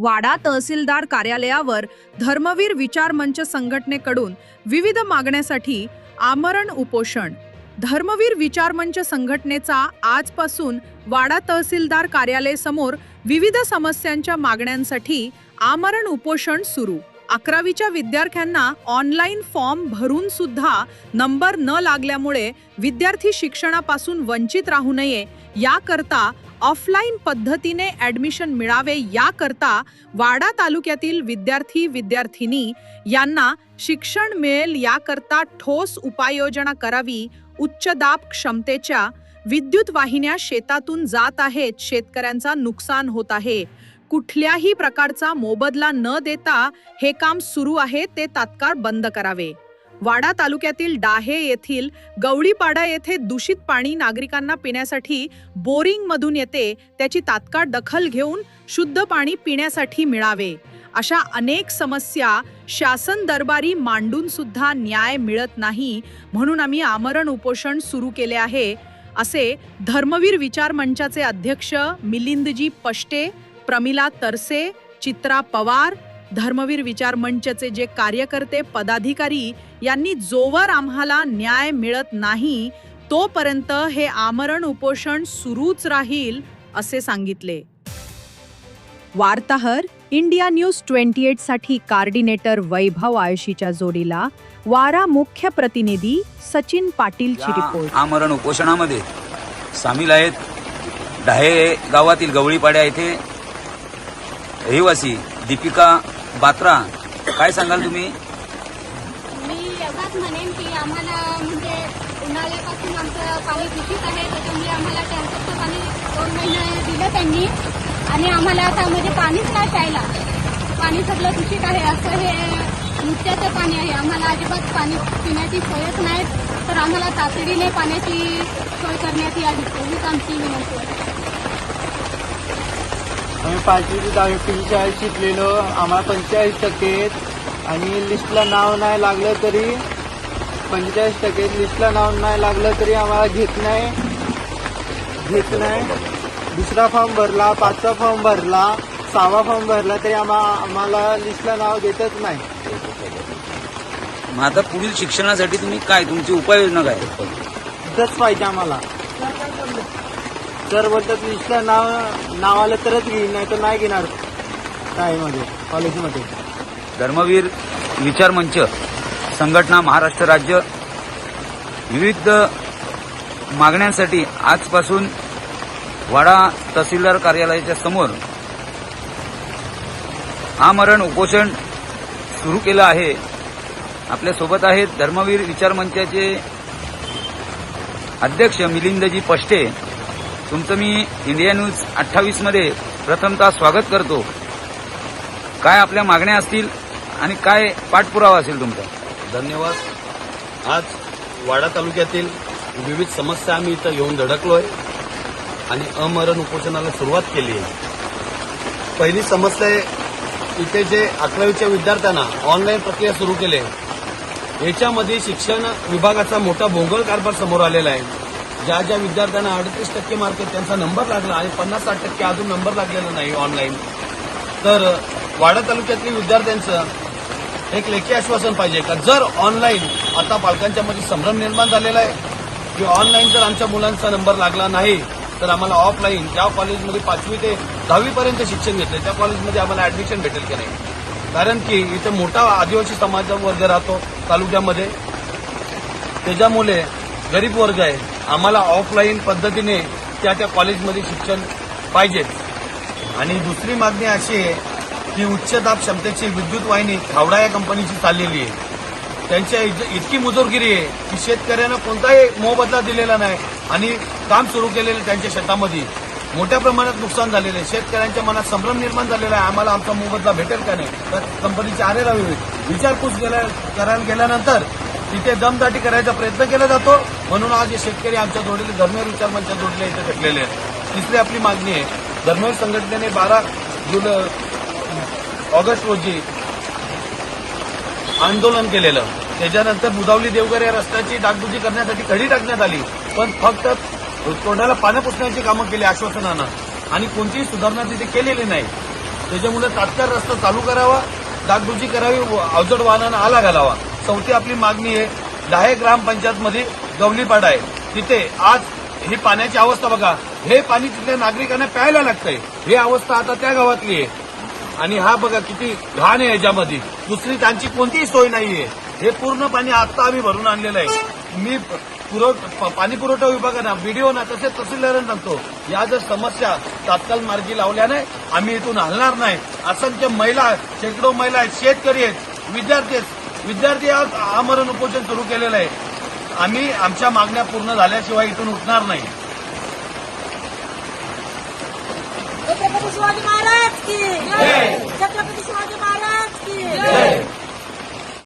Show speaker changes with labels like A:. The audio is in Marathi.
A: वाडा तहसीलदार कार्यालयावर धर्मवीर विचार मंच संघटनेकडून विविध मागण्यासाठी आमरण उपोषण. धर्मवीर विचार मंच संघटनेचा आजपासून वाडा तहसीलदार कार्यालय समोर विविध समस्यांच्या मागण्यांसाठी आमरण उपोषण सुरू. अकरावीच्या विद्यार्थ्यांना ऑनलाईन फॉर्म भरून सुद्धा नंबर न लागल्यामुळे विद्यार्थी शिक्षणापासून वंचित राहू नये याकरता ऑफलाईन पद्धतीने ॲडमिशन मिळावे याकरता वाडा तालुक्यातील विद्यार्थी विद्यार्थिनी यांना शिक्षण मिळेल याकरता ठोस उपाययोजना करावी उच्च दाब क्षमतेच्या विद्युत वाहिन्या शेतातून जात आहेत शेतकऱ्यांचा नुकसान होत आहे. कुठल्याही प्रकारचा मोबदला न देता हे काम सुरू आहे ते तात्काळ बंद करावे. वाडा तालुक्यातील डाहे येथील गवळीपाडा येथे दूषित पाणी नागरिकांना पिण्यासाठी बोरिंग मधून येते त्याची तात्काळ दखल घेऊन शुद्ध पाणी पिण्यासाठी मिळावे. अशा अनेक समस्या शासन दरबारी मांडून सुद्धा न्याय मिळत नाही म्हणून आम्ही आमरण उपोषण सुरू केले आहे असे धर्मवीर विचार मंचाचे अध्यक्ष मिलिंदजी पष्टे प्रमिला तरसे चित्रा पवार धर्मवीर विचार मंचचे जे कार्यकर्ते पदाधिकारी यांनी जोवर आम्हाला न्याय मिळत नाही तोपर्यंत हे आमरण उपोषण सुरूच राहील असे सांगितले. वार्ताहर इंडिया न्यूज ट्वेंटी एटसाठी कार्डिनेटर वैभव आयुषीच्या जोडीला वारा मुख्य प्रतिनिधी सचिन पाटीलची रिपोर्ट.
B: आमरण उपोषणामध्ये सामील आहेत डाहे गावातील गवळीपाड्या येथे रहिवासी दीपिका बात्रा काय सांगाल तुम्ही?
C: मी एवढाच म्हणेन की आम्हाला म्हणजे उन्हाळ्यापासून आमचं पाणी दूषित आहे त्याच्यामुळे आम्हाला टँकरचं पाणी दोन महिने दिलं त्यांनी. आणि आम्हाला आता म्हणजे पाणीच नाही प्यायला. पाणी सगळं दूषित आहे असं हे नुकत्याचं पाणी आहे. आम्हाला अजिबात पाणी पिण्याची सोयच नाही. तर आम्हाला तातडीने पाण्याची सोय करण्यात यावी एवढीच आमची विनंती आहे.
D: आम्ही पाचवी ते दहावी शाळेत शिकलेलो. आम्हाला पंचेचाळीस टक्के आणि लिस्टला नाव नाही लागलं तरी पंचेचाळीस टक्के लिस्टला नाव नाही लागलं तरी आम्हाला घेत नाही. घेत नाही. दुसरा फॉर्म भरला पाचवा फॉर्म भरला सहावा फॉर्म भरला तरी आम्हा आम्हाला लिस्टला नाव देतच नाही.
B: मग आता पुढील शिक्षणासाठी तुम्ही काय? तुमची उपाययोजना काय?
D: तिथंच पाहिजे आम्हाला. सर बोलतात लिस्टला नाव नाव आलं तरच घेईन नाही तर नाही घेणार शाळेमध्ये म्हणजे? कॉलेजमध्ये
B: धर्मवीर विचार मंच संघटना महाराष्ट्र राज्य. विविध मागण्यांसाठी आजपासून वाडा तहसीलदार कार्यालयाच्या समोर आमरण उपोषण सुरू केलं आहे. आपल्यासोबत आहेत धर्मवीर विचार मंचाचे अध्यक्ष मिलिंदजी पष्टे. तुमचं मी इंडिया न्यूज अठ्ठावीसमध्ये प्रथमतः स्वागत करतो. काय आपल्या मागण्या असतील आणि काय पाठपुरावा असेल तुमचा?
E: धन्यवाद. आज वाडा तालुक्यातील विविध समस्या आम्ही इथं येऊन धडकलोय आणि अमरण उपोषणाला सुरुवात केली आहे. पहिली समस्या आहे इथे जे अकरावीच्या विद्यार्थ्यांना ऑनलाईन प्रक्रिया सुरू केली आहे. याच्यामध्ये शिक्षण विभागाचा मोठा भोंगळ कारभार समोर आलेला आहे. ज्या ज्या विद्यार्थ्यांना अडतीस टक्के मार्क आहेत त्यांचा नंबर लागला आणि पन्नास साठ टक्के अजून नंबर लागलेला नाही ऑनलाईन तर वाडा तालुक्यातील विद्यार्थ्यांचं एक लेखी आश्वासन पाहिजे का? जर ऑनलाईन आता पालकांच्या मध्ये संभ्रम निर्माण झालेला आहे की ऑनलाईन जर आमच्या मुलांचा नंबर लागला नाही तर आम्हाला ऑफलाईन ज्या कॉलेजमध्ये पाचवी ते दहावीपर्यंत शिक्षण घेतलं त्या कॉलेजमध्ये आम्हाला ऍडमिशन भेटेल की नाही? कारण की इथे मोठा आदिवासी समाज वर्ग राहतो तालुक्यामध्ये. त्याच्यामुळे गरीब वर्ग आहे. आम्हाला ऑफलाईन पद्धतीने त्या त्या कॉलेजमध्ये शिक्षण पाहिजे. आणि दुसरी मागणी अशी आहे की उच्च दाब क्षमतेची विद्युत वाहिनी हावडा या कंपनीची चाललेली आहे. त्यांच्या इतकी मुजोरगिरी आहे की शेतकऱ्यांना कोणताही मोबदला दिलेला नाही आणि काम सुरू केलेलं त्यांच्या शेतामध्ये. मोठ्या प्रमाणात नुकसान झालेलं आहे. शेतकऱ्यांच्या मनात संभ्रम निर्माण झालेला आहे. आम्हाला आमचा मोबदला भेटेल का नाही? तर कंपनीची आरे राहावी होईल. विचारपूस गेल्या करायला गेल्यानंतर तिथे दमदाटी करायचा प्रयत्न केला जातो. म्हणून आज हे शेतकरी आमच्या जोडीले धर्मवीर विचार मंच्या जोडले इथे भेटलेले आहेत. तिसरी आपली मागणी आहे. धर्मवीर संघटनेने बारा जुलै ऑगस्ट रोजी आंदोलन केलेलं. त्याच्यानंतर बुधावली देवगर या रस्त्याची डागडुजी करण्यासाठी खडी टाकण्यात आली. पण फक्त तोंडाला पानं पुसण्याची कामं केली आश्वासनानं. आणि कोणतीही सुधारणा तिथे केलेली नाही. त्याच्यामुळे तात्काळ रस्ता चालू करावा डागडुजी करावी अवजड वाहनांना आला घालावा. चौथी आपली मागणी आहे. दहा ग्रामपंचायतमध्ये गवलीपाडा आहे. तिथे आज ही पाण्याची अवस्था बघा. हे पाणी तिथल्या नागरिकांना प्यायला लागतंय. ही अवस्था आता त्या गावातली आहे. आणि हा बघा किती घाण आहे याच्यामध्ये. दुसरी त्यांची कोणतीही सोय नाहीये. हे पूर्ण पाणी आता आम्ही भरून आणलेलं आहे. मी पुरव प- पाणी पुरवठा विभागानं बीडीओ ना तसेच तहसीलदारांना सांगतो. या जर समस्या तात्काळ मार्गी लावल्याने आम्ही इथून हलणार नाही. असंख्य महिला शेकडो महिला आहेत शेतकरी आहेत विद्यार्थी आहेत. विद्यार्थी आज आमरण उपोषण सुरू केलेलं आहे. आम्ही आमच्या मागण्या पूर्ण झाल्याशिवाय इथून उठणार नाही.
F: छत्रपती शिवाजी महाराज की छत्रपती शिवाजी महाराज की